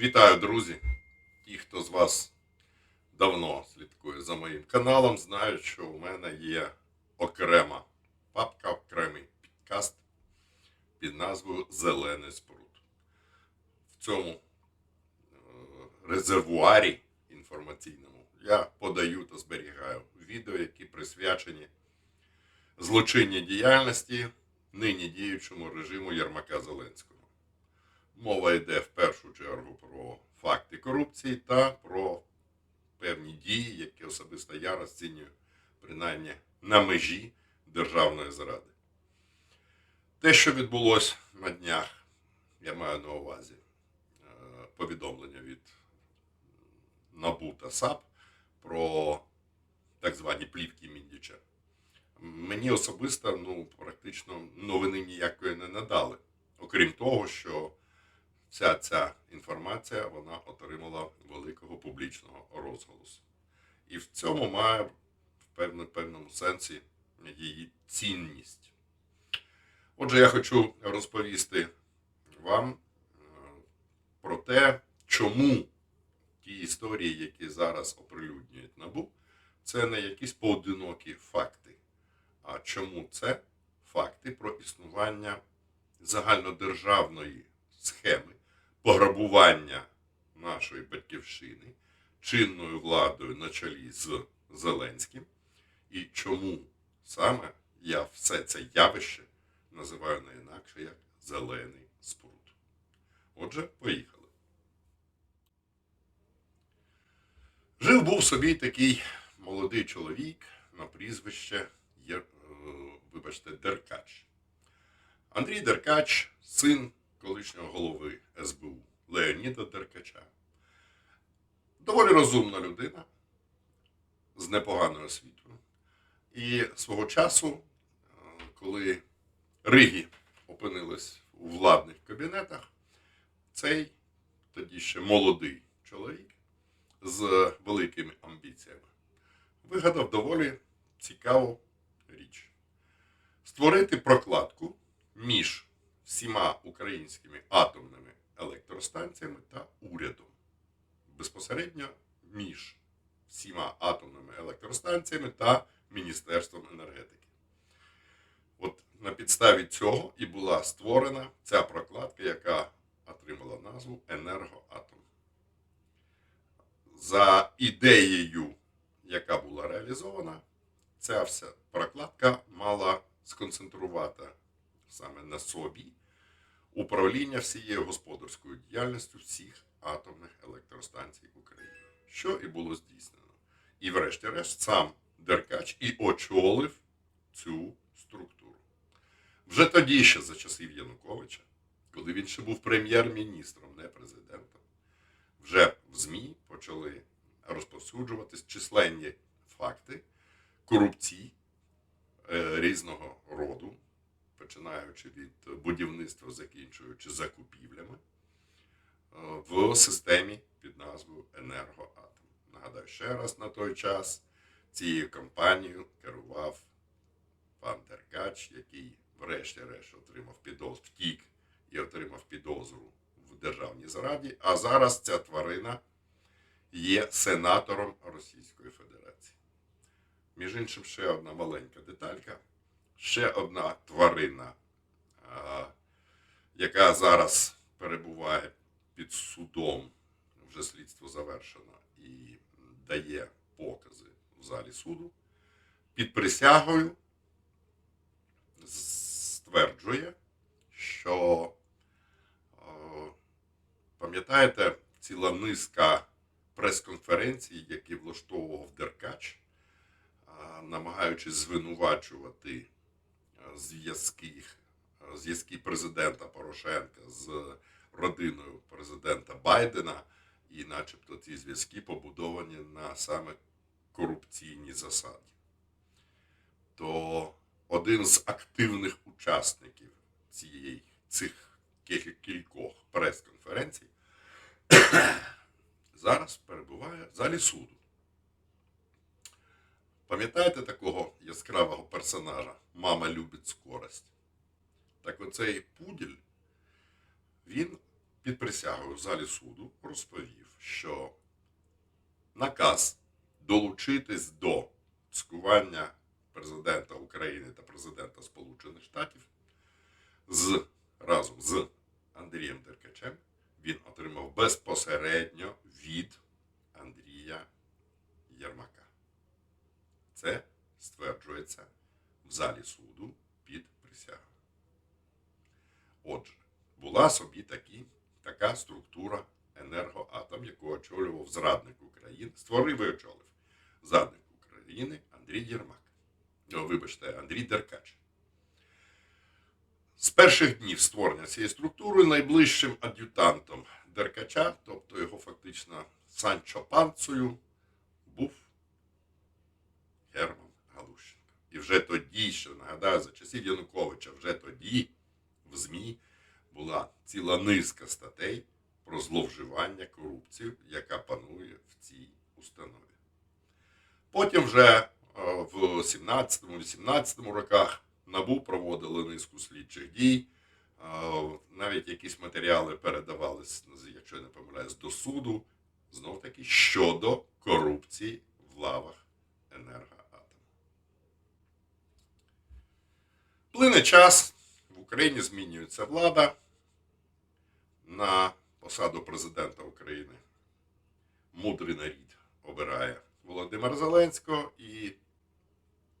Вітаю, друзі! Ті, хто з вас давно слідкує за моїм каналом, знають, що у мене є окрема папка, окремий підкаст під назвою Зелений споруд. В цьому е, резервуарі інформаційному я подаю та зберігаю відео, які присвячені злочинній діяльності нині діючому режиму Єрмака Зеленського. Мова йде в першу чергу про факти корупції та про певні дії, які особисто я розцінюю принаймні на межі державної зради. Те, що відбулося на днях, я маю на увазі е, повідомлення від НАБУ та САП про так звані плівки Міндіча. Мені особисто ну, практично новини ніякої не надали. Окрім того, що вся ця інформація вона отримала великого публічного розголосу. І в цьому має в певному сенсі її цінність. Отже, я хочу розповісти вам е, про те, чому ті історії, які зараз оприлюднюють НАБУ, це не якісь поодинокі факти. А чому це факти про існування загальнодержавної схеми пограбування нашої батьківщини чинною владою на чолі з Зеленським, і чому саме я все це явище називаю не інакше як зелений споруд. Отже, поїхали. Жив був собі такий молодий чоловік на прізвище, е, вибачте, Деркач. Андрій Деркач, син колишнього голови СБУ Леоніда Деркача. Доволі розумна людина з непоганою освітою. І свого часу, е, коли Ригі опинились у владних кабінетах, цей тоді ще молодий чоловік з великими амбіціями вигадав доволі цікаву річ. Створити прокладку між всіма українськими атомними електростанціями та урядом. Безпосередньо між всіма атомними електростанціями та Міністерством енергетики. От на підставі цього і була створена ця прокладка, яка отримала назву Енергоатом. За ідеєю, яка була реалізована, ця вся прокладка мала сконцентрувати саме на собі управління всією господарською діяльністю всіх атомних електростанцій України, що і було здійснено. І, врешті-решт, сам Деркач і очолив цю структуру. Вже тоді, ще за часів Януковича, коли він ще був прем'єр-міністром, не президентом, вже в ЗМІ почали розповсюджуватись численні факти корупції е, різного роду, починаючи від будівництва, закінчуючи закупівлями е, в системі під назвою Енергоатом. Нагадаю ще раз на той час цією компанією керував пан Деркач, який врешті-решт отримав підозру, втік і отримав підозру в державній зраді. А зараз ця тварина є сенатором Російської Федерації. Між іншим, ще одна маленька деталька, ще одна тварина, яка зараз перебуває під судом, вже слідство завершено і дає покази в залі суду, під присягою стверджує, що пам'ятаєте, ціла низка прес-конференцій, які влаштовував Деркач, намагаючись звинувачувати зв'язки, зв'язки президента Порошенка з родиною президента Байдена, і начебто ці зв'язки побудовані на саме корупційній засаді. То один з активних учасників цієї цих кількох прес-конференцій зараз перебуває в залі суду. Пам'ятаєте такого яскравого персонажа Мама любить скорость? Так оцей пуділь, він під присягою в залі суду розповів, що наказ долучитись до цькування президента України та президента Сполучених Штатів з, разом з Андрієм Деркачем він отримав безпосередньо від Андрія Єрмака. Це стверджується в залі суду під присягою. Отже, була собі такі, така структура енергоатом, яку очолював зрадник України, створив і очолив зрадник України Андрій Єрмак. О, вибачте, Андрій Деркач. З перших днів створення цієї структури найближчим ад'ютантом Деркача, тобто його фактично Санчо Панцею, був Герман Галущенко. І вже тоді, ще нагадаю, за часів Януковича, вже тоді в ЗМІ була ціла низка статей про зловживання корупцію, яка панує в цій установі. Потім вже е, в 17-18 роках НАБУ проводили низку слідчих дій. Е, Навіть якісь матеріали передавались, якщо я не помиляюсь, до суду, знов таки щодо корупції в лавах енергоатому. Плине час, в Україні змінюється влада на посаду президента України. Мудрий нарід обирає Володимира Зеленського і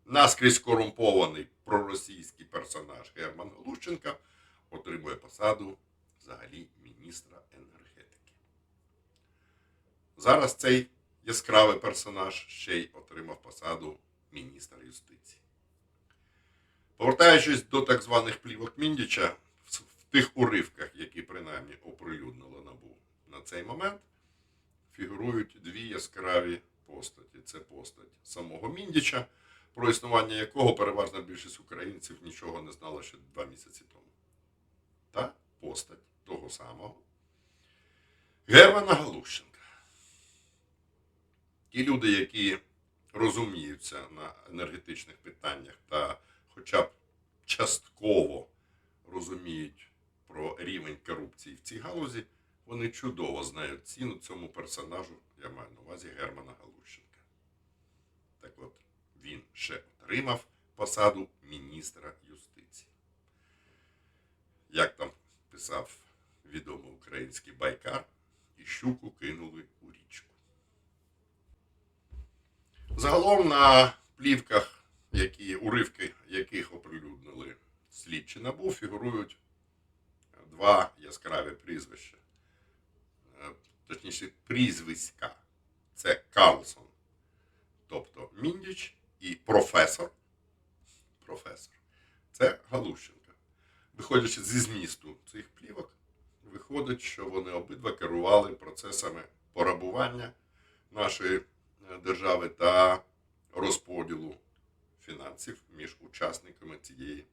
наскрізь корумпований проросійський персонаж Герман Галущенка отримує посаду взагалі міністра енергетики. Зараз цей яскравий персонаж ще й отримав посаду міністра юстиції. Повертаючись до так званих плівок Міндіча, в тих уривках, які принаймні оприлюднило НАБУ на цей момент, фігурують дві яскраві постаті. Це постать самого Міндіча, про існування якого переважна більшість українців нічого не знала ще два місяці тому. Та постать того самого Германа Галущенка. Ті люди, які розуміються на енергетичних питаннях та хоча б частково розуміють про рівень корупції в цій галузі, вони чудово знають ціну цьому персонажу, я маю на увазі Германа Галущенка. Так от, він ще отримав посаду міністра юстиції. Як там писав відомий український байкар, і щуку кинули у річку. Загалом на плівках, які, уривки яких оприлюднили слідчі набу, фігурують два яскраві прізвища. Е, Точніше, прізвиська. Це Карлсон, тобто Міндіч і професор. Професор. Це Галущенка. Виходячи зі змісту цих плівок, виходить, що вони обидва керували процесами порабування нашої е, держави та розподілу фінансів між учасниками цієї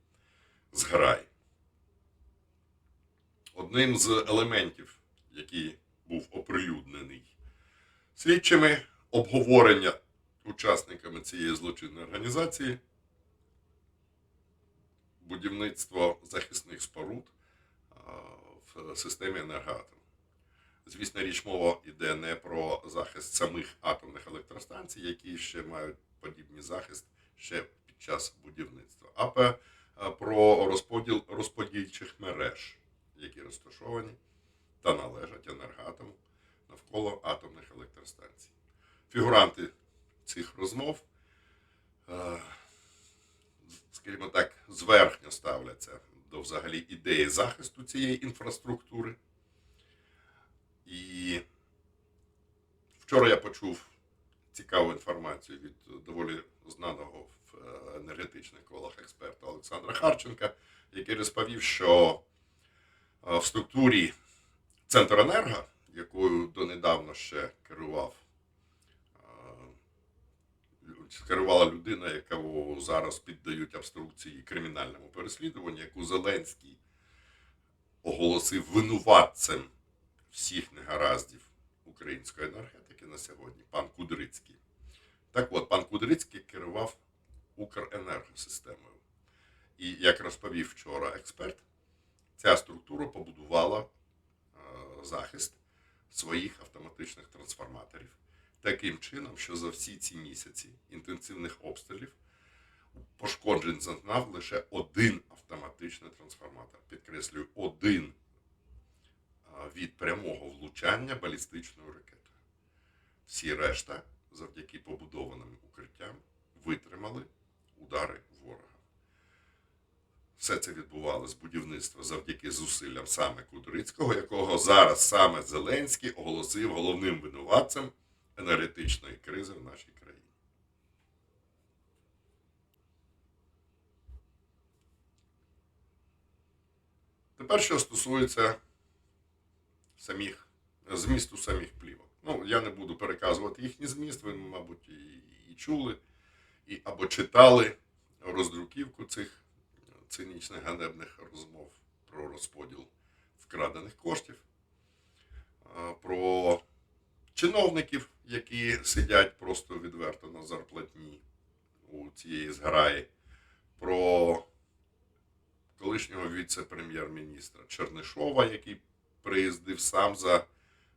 зграї. Одним з елементів, який був оприлюднений слідчими, обговорення учасниками цієї злочинної організації, будівництво захисних споруд в системі енергоатому. Звісно, річ мова йде не про захист самих атомних електростанцій, які ще мають подібний захист ще під час будівництва, а про розподіл розподільчих мереж, які розташовані та належать енергоатому навколо атомних електростанцій. Фігуранти цих розмов, е, скажімо так, зверхньо ставляться до взагалі ідеї захисту цієї інфраструктури. І вчора я почув цікаву інформацію від доволі знаного в е, енергетичних колах експерта Олександра Харченка, який розповів, що е, в структурі Центренерго, якою донедавна ще керував е, керувала людина, яку зараз піддають обструкції кримінальному переслідуванню, яку Зеленський оголосив винуватцем всіх негараздів української енергетики на сьогодні, пан Кудрицький. Так от, пан Кудрицький керував Укренергосистемою. І як розповів вчора експерт, ця структура побудувала е, захист своїх автоматичних трансформаторів. Таким чином, що за всі ці місяці інтенсивних обстрілів пошкоджень зазнав лише один автоматичний трансформатор. Підкреслюю, один від прямого влучання балістичною ракетою. Всі решта, завдяки побудованим укриттям, витримали удари ворога. Все це відбувалося з будівництва завдяки зусиллям саме Кудрицького, якого зараз саме Зеленський оголосив головним винуватцем енергетичної кризи в нашій країні. Тепер, що стосується самих, змісту самих плівок. Ну, я не буду переказувати їхній зміст, ви, мабуть, і, і чули, і, або читали роздруківку цих цинічних ганебних розмов про розподіл вкрадених коштів, про чиновників, які сидять просто відверто на зарплатні у цієї зграї, про колишнього віце-прем'єр-міністра Чернишова, який приїздив сам за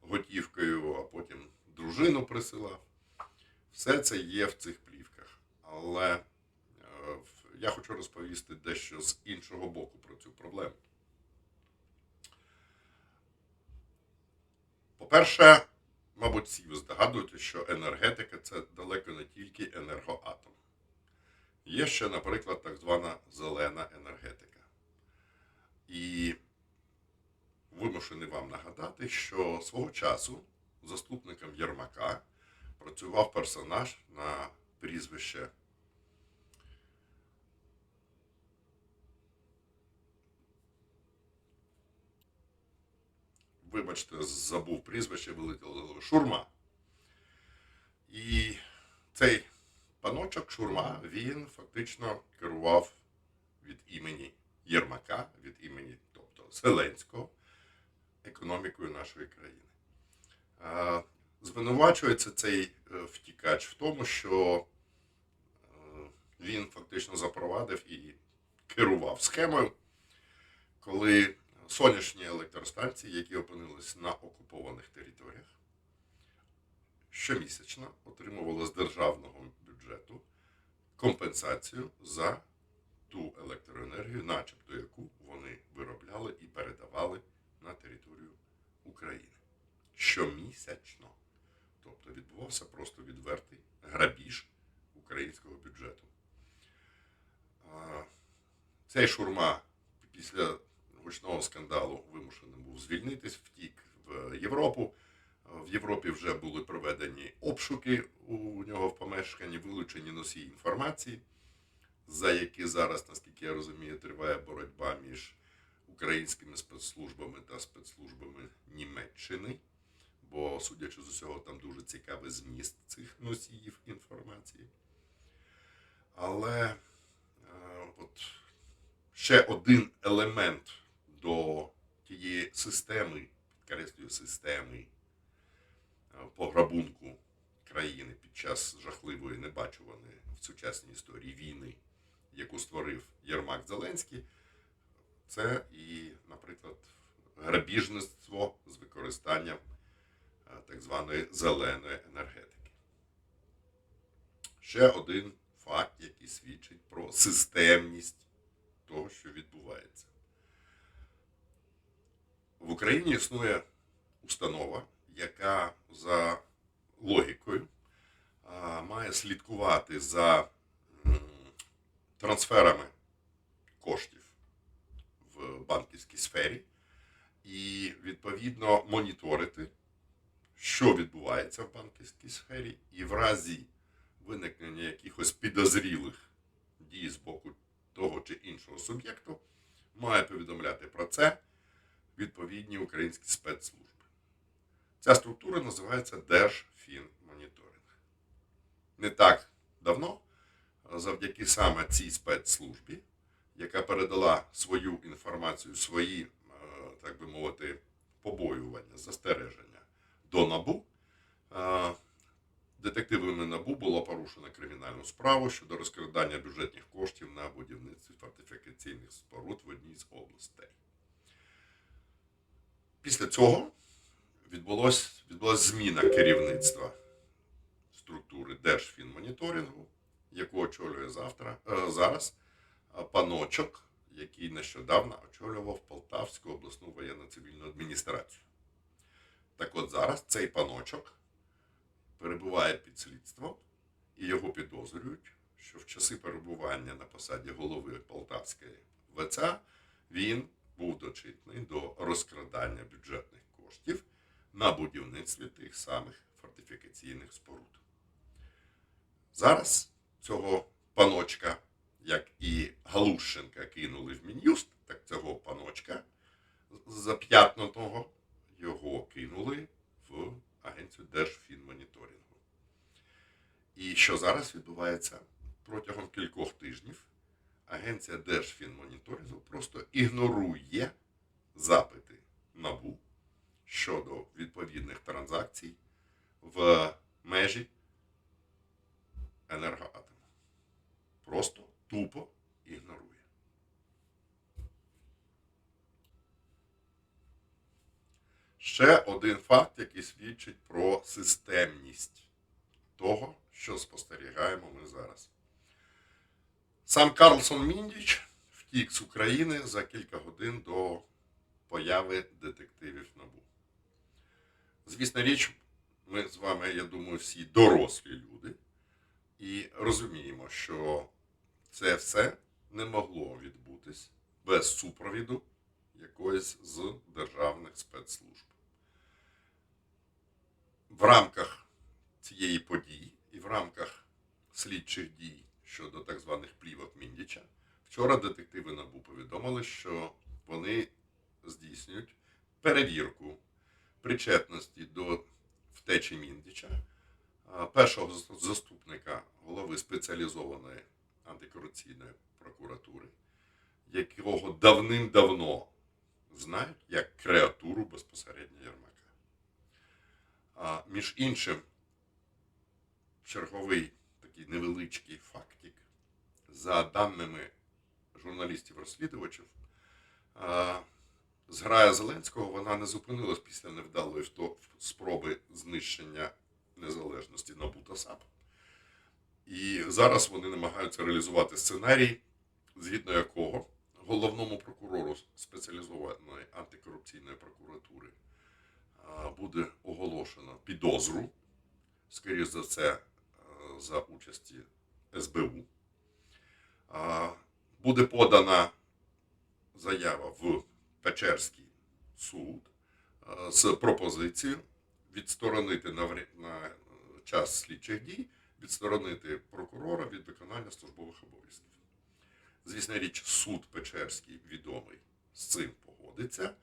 готівкою, а потім дружину присилав. Все це є в цих плівках. Але е, я хочу розповісти дещо з іншого боку про цю проблему. По-перше, мабуть, всі ви здогадуєтесь, що енергетика це далеко не тільки енергоатом. Є ще, наприклад, так звана зелена енергетика. І вимушений вам нагадати, що свого часу заступником Єрмака працював персонаж на прізвище Вибачте, забув прізвище вилетіло Шурма. І цей паночок Шурма він фактично керував від імені Єрмака, від імені, тобто Зеленського, економікою нашої країни. Звинувачується цей е, втікач в тому, що е, він фактично запровадив і керував схемою, коли сонячні електростанції, які опинились на окупованих територіях, щомісячно отримували з державного бюджету компенсацію за ту електроенергію, начебто яку вони виробляли і передавали на територію України. Щомісячно. Тобто відбувався просто відвертий грабіж українського бюджету. Цей шурма після гучного скандалу вимушений був звільнитись, втік в Європу. В Європі вже були проведені обшуки у нього в помешканні, вилучені носії інформації, за які зараз, наскільки я розумію, триває боротьба між українськими спецслужбами та спецслужбами Німеччини. Бо, судячи з усього, там дуже цікавий зміст цих носіїв інформації. Але е, от ще один елемент до тієї системи, підкреслюю, системи е, пограбунку країни під час жахливої небачуваної в сучасній історії війни, яку створив Єрмак Зеленський, це і, наприклад, грабіжництво з використанням е, так званої зеленої енергетики. Ще один факт, який свідчить про системність того, що відбувається. В Україні існує установа, яка за логікою має слідкувати за трансферами коштів в банківській сфері і відповідно моніторити, що відбувається в банківській сфері, і в разі виникнення якихось підозрілих дій з боку того чи іншого суб'єкту, має повідомляти про це відповідні українські спецслужби. Ця структура називається Держфінмоніторинг. Не так давно, завдяки саме цій спецслужбі, яка передала свою інформацію, свої, е, так би мовити, побоювання, застереження до НАБУ, е, детективами НАБУ було порушено кримінальну справу щодо розкрадання бюджетних коштів на будівництві фортифікаційних споруд в одній з областей. Після цього відбулось, відбулась зміна керівництва структури Держфінмоніторингу, яку очолює завтра, е, зараз паночок, який нещодавно очолював Полтавську обласну воєнно-цивільну адміністрацію. Так от зараз цей паночок перебуває під слідством і його підозрюють, що в часи перебування на посаді голови Полтавської ВЦА він був дочитний до розкрадання бюджетних коштів на будівництві тих самих фортифікаційних споруд. Зараз цього паночка, як і Галущенка, кинули в Мін'юст, так цього паночка зап'ятнутого його кинули в Агенцію Держфінмоніторингу. І що зараз відбувається протягом кількох тижнів, Агенція Держфінмоніторингу просто ігнорує запити НАБУ щодо відповідних транзакцій в межі енергоатому. Просто тупо ігнорує. Ще один факт, який свідчить про системність того, що спостерігаємо ми зараз. Сам Карлсон Міндіч втік з України за кілька годин до появи детективів НАБУ. Звісна річ, ми з вами, я думаю, всі дорослі люди, і розуміємо, що це все не могло відбутись без супровіду якоїсь з державних спецслужб. В рамках цієї події і в рамках слідчих дій щодо так званих плівок Міндіча, вчора детективи НАБУ повідомили, що вони здійснюють перевірку причетності до втечі Міндіча, першого заступника голови спеціалізованої антикорупційної прокуратури, якого давним-давно знають як креатуру безпосередньо Єрмака. А, між іншим, черговий такий невеличкий фактик. За даними журналістів-розслідувачів, зграя Зеленського вона не зупинилась після невдалої спроби знищення незалежності НАБУ та САП. І зараз вони намагаються реалізувати сценарій, згідно якого головному прокурору спеціалізованої антикорупційної прокуратури буде оголошено підозру, скоріш за це, за участі СБУ. Буде подана заява в Печерський суд з пропозицією відсторонити на е, час слідчих дій, відсторонити прокурора від виконання службових обов'язків. Звісно річ, суд Печерський відомий з цим погодиться.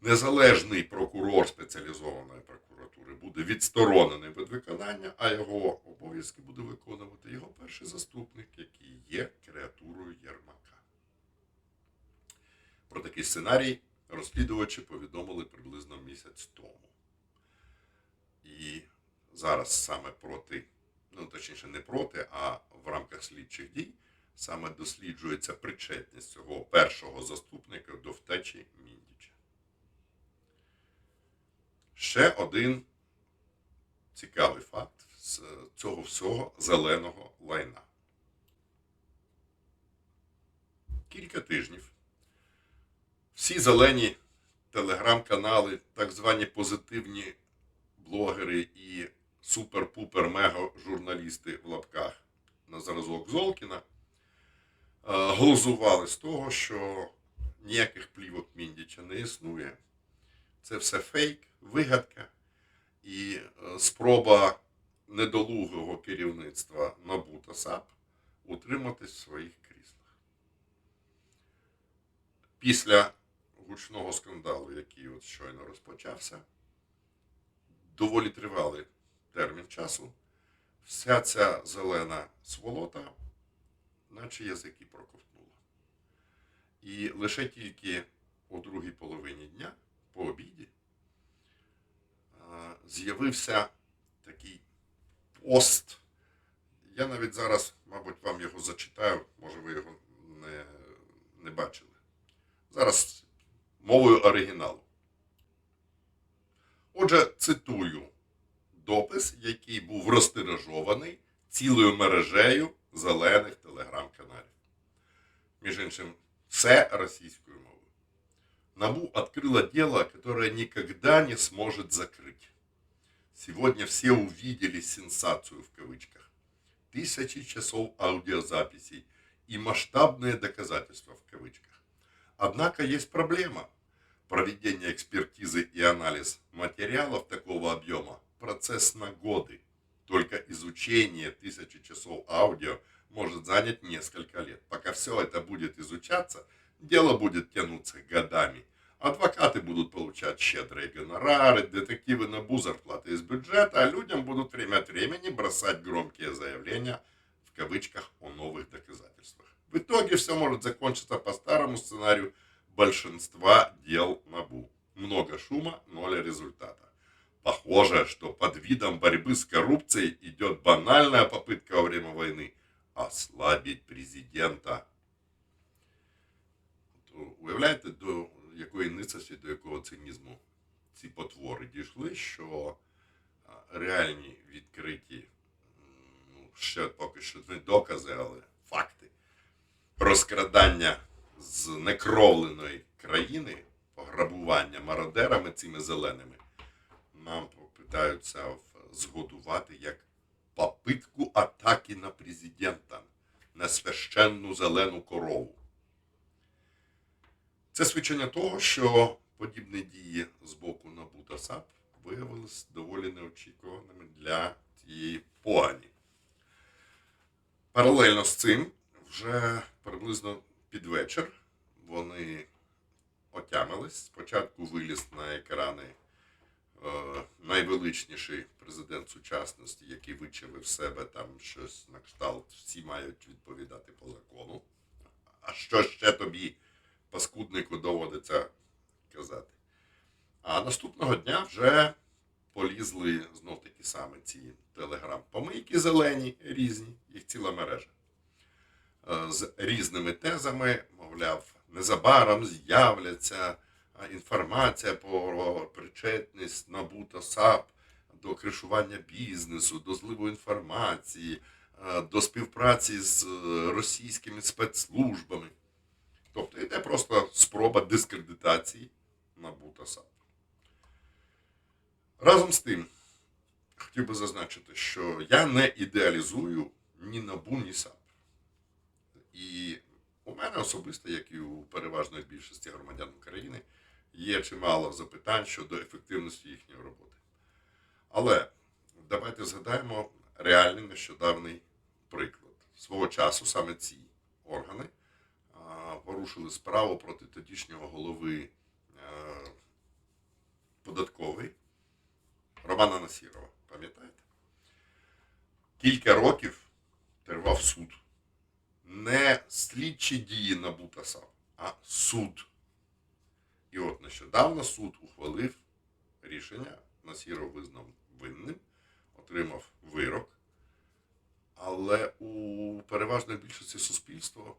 Незалежний прокурор спеціалізованої прокуратури буде відсторонений від виконання, а його обов'язки буде виконувати його перший заступник, який є креатурою Єрмака. Про такий сценарій розслідувачі повідомили приблизно місяць тому. І зараз саме проти, ну точніше, не проти, а в рамках слідчих дій саме досліджується причетність цього першого заступника до втечі Міндіча. Ще один цікавий факт з цього всього зеленого лайна. Кілька тижнів всі зелені телеграм-канали, так звані позитивні блогери і супер-пупер-мега журналісти в лапках на зразок Золкіна е, глузували з того, що ніяких плівок Міндіча не існує. Це все фейк, вигадка і е, спроба недолугого керівництва НАБУ та САП утриматись в своїх кріслах. Після гучного скандалу, який от щойно розпочався, доволі тривалий термін часу, вся ця зелена сволота, наче язики проковтнула. І лише тільки у другій половині дня, по обіді, з'явився такий пост. Я навіть зараз, мабуть, вам його зачитаю, може ви його не, не бачили. Зараз мовою оригіналу. Отже, цитую допис, який був розтиражований цілою мережею зелених телеграм-каналів. Між іншим, все російською мовою. НАБУ открыла дело, которое никогда не сможет закрыть. Сегодня все увидели сенсацию в кавычках. Тысячи часов аудиозаписей и масштабные доказательства в кавычках. Однако есть проблема. Проведение экспертизы и анализ материалов такого объема – процесс на годы. Только изучение тысячи часов аудио может занять несколько лет. Пока все это будет изучаться, дело будет тянуться годами. Адвокаты будут получать щедрые гонорары, детективы НАБУ зарплаты из бюджета, а людям будут время от времени бросать громкие заявления в кавычках о новых доказательствах. В итоге все может закончиться по старому сценарию большинства дел НАБУ. Много шума, ноль результата. Похоже, что под видом борьбы с коррупцией идет банальная попытка во время войны ослабить президента. То Уявляєте, до якої ницості, до якого цинізму ці потвори дійшли, що а, реальні відкриті, м, ну, ще поки що не докази, але факти розкрадання з некровленої країни, пограбування мародерами цими зеленими, нам питаються в- згодувати як попитку атаки на президента, на священну зелену корову. Це свідчення того, що подібні дії з боку НАБУ та САП виявилися доволі неочікуваними для цієї погані. Паралельно з цим, вже приблизно під вечір вони отямились. Спочатку виліз на екрани е, найвеличніший президент сучасності, який вичавив себе там щось на кшталт, всі мають відповідати по закону. А що ще тобі, паскуднику, доводиться казати? А наступного дня вже полізли знов такі саме ці телеграм-помийки зелені, різні, їх ціла мережа. Е, З різними тезами, мовляв, незабаром з'являться інформація про причетність НАБУ та САП до кришування бізнесу, до зливу інформації, е, до співпраці з е, російськими спецслужбами. Тобто йде просто спроба дискредитації НАБУ та САП. Разом з тим, хотів би зазначити, що я не ідеалізую ні НАБУ, ні САП. І у мене особисто, як і у переважної більшості громадян України, є чимало запитань щодо ефективності їхньої роботи. Але давайте згадаємо реальний нещодавний приклад. Свого часу саме ці органи порушили справу проти тодішнього голови е, податкової Романа Насірова. Пам'ятаєте? Кілька років тривав суд. Не слідчі дії НАБУ та а суд. І от нещодавно суд ухвалив рішення, Насіров визнав винним, отримав вирок. Але у переважної більшості суспільства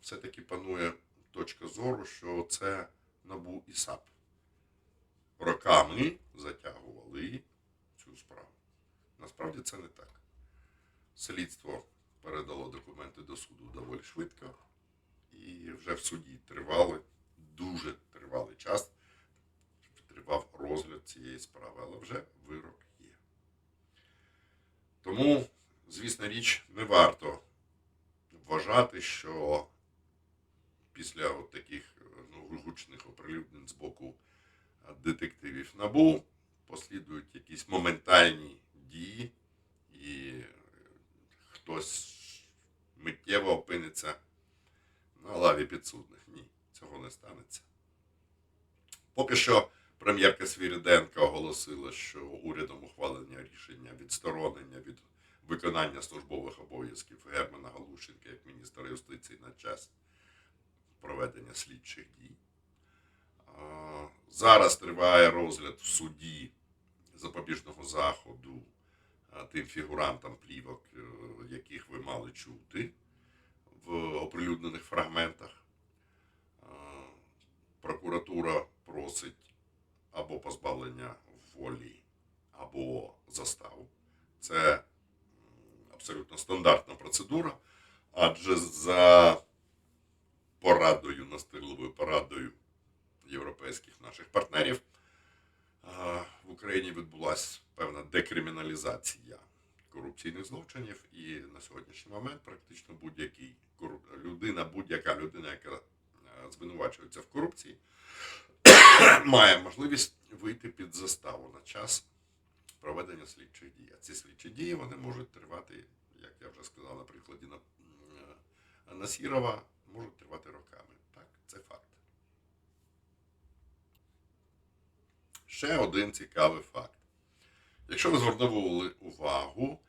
все-таки панує точка зору, що це НАБУ і САП. Роками затягували цю справу. Насправді це не так. Слідство передало документи до суду доволі швидко, і вже в суді тривали дуже тривалий час. Тривав розгляд цієї справи, але вже вирок є. Тому, звісно річ, не варто вважати, що після от таких ну, гучних оприлюднень з боку детективів НАБУ послідують якісь моментальні дії, і е, хтось миттєво опиниться на лаві підсудних. Ні, цього не станеться. Поки що прем'єрка Свіриденка оголосила, що урядом ухвалення рішення відсторонення від виконання службових обов'язків Германа Галущенка як міністра юстиції на час проведення слідчих дій. Зараз триває розгляд в суді запобіжного заходу тим фігурантам плівок, е, яких ви мали чути в оприлюднених фрагментах. Прокуратура просить або позбавлення або заставу. Це абсолютно стандартна процедура, адже за порадою, настирливою порадою європейських наших партнерів в Україні відбулася певна декриміналізація корупційних злочинів, і на сьогоднішній момент практично будь-який людина, будь-яка людина, яка звинувачується в корупції, має можливість вийти під заставу на час проведення слідчих дій. А ці слідчі дії вони можуть тривати, як я вже сказав, на прикладі на, Насірова, можуть тривати роками. Так, це факт. Ще один цікавий факт. Якщо ви звернули увагу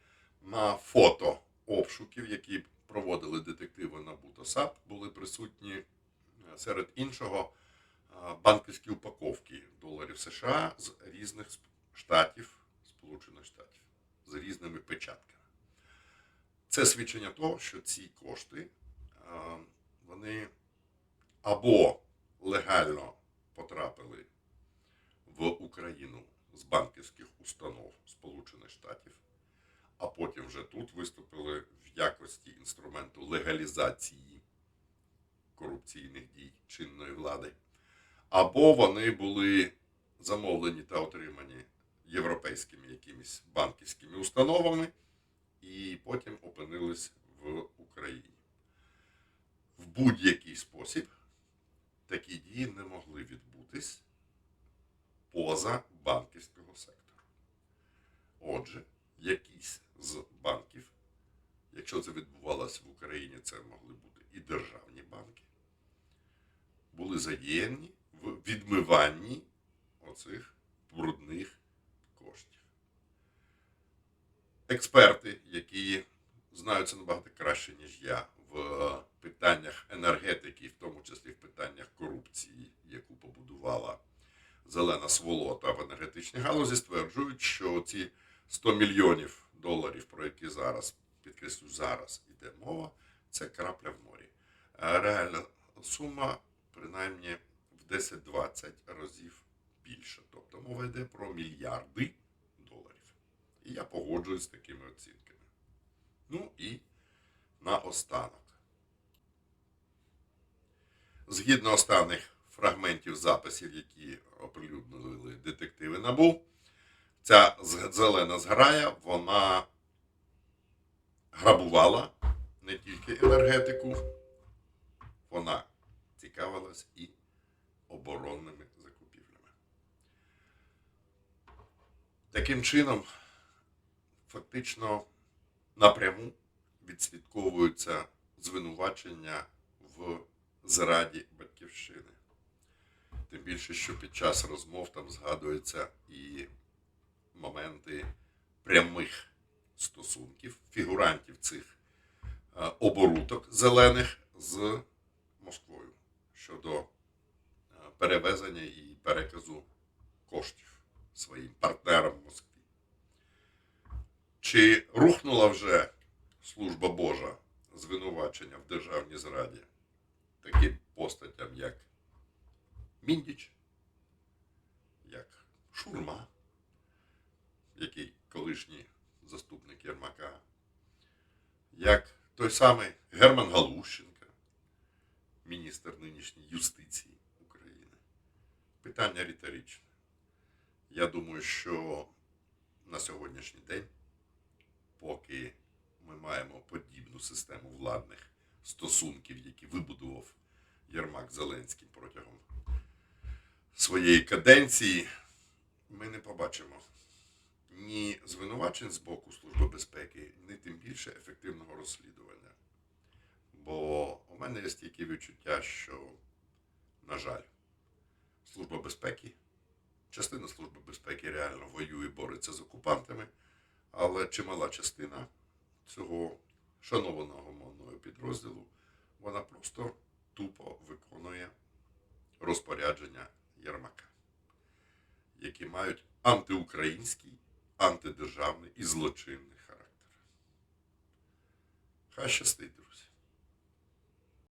на фото обшуків, які проводили детективи на САП, були присутні е, серед іншого банківські упаковки доларів США з різних штатів, Сполучених Штатів, з різними печатками. Це свідчення того, що ці кошти вони або легально потрапили в Україну з банківських установ Сполучених Штатів, а потім вже тут виступили в якості інструменту легалізації корупційних дій чинної влади, або вони були замовлені та отримані європейськими якимись банківськими установами і потім опинились в Україні. В будь-який спосіб такі дії не могли відбутись поза банківського сектору. Отже, якісь з банків, якщо це відбувалося в Україні, це могли бути і державні банки, були задіяні в відмиванні оцих брудних коштів. Експерти, які знаються набагато краще, ніж я, в питаннях енергетики, в тому числі в питаннях корупції, яку побудувала зелена сволота в енергетичній галузі стверджують, що ці 100 мільйонів доларів, про які зараз підкреслю, зараз іде мова, це крапля в морі. Реальна сума принаймні в 10-20 разів більше. Тобто мова йде про мільярди доларів. І я погоджуюсь з такими оцінками. Ну і наостанок. Згідно останніх фрагментів записів, які оприлюднили детективи НАБУ, ця зелена зграя, вона грабувала не тільки енергетику, вона цікавилась і оборонними закупівлями. Таким чином, фактично напряму відслідковуються звинувачення в зраді батьківщини. Тим більше, що під час розмов там згадуються і моменти прямих стосунків фігурантів цих е, оборудок зелених з Москвою щодо е, перевезення і переказу коштів своїм партнерам в Москві. Чи рухнула вже служба Божа звинувачення в державній зраді таким постатям, як Міндіч, як Шурма, який колишній заступник Єрмака, як той самий Герман Галущенко, міністр нинішньої юстиції України. Питання риторичне. Я думаю, що на сьогоднішній день, поки ми маємо подібну систему владних стосунків, які вибудував Єрмак Зеленський протягом своєї каденції, ми не побачимо ні звинувачень з боку Служби безпеки, ні тим більше ефективного розслідування. Бо у мене є стільки відчуття, що, на жаль, Служба безпеки, частина Служби безпеки реально воює, бореться з окупантами, але чимала частина цього шанованого мною підрозділу, вона просто тупо виконує розпорядження Єрмака, які мають антиукраїнський, антидержавний і злочинний характер. Хай щастить, друзі.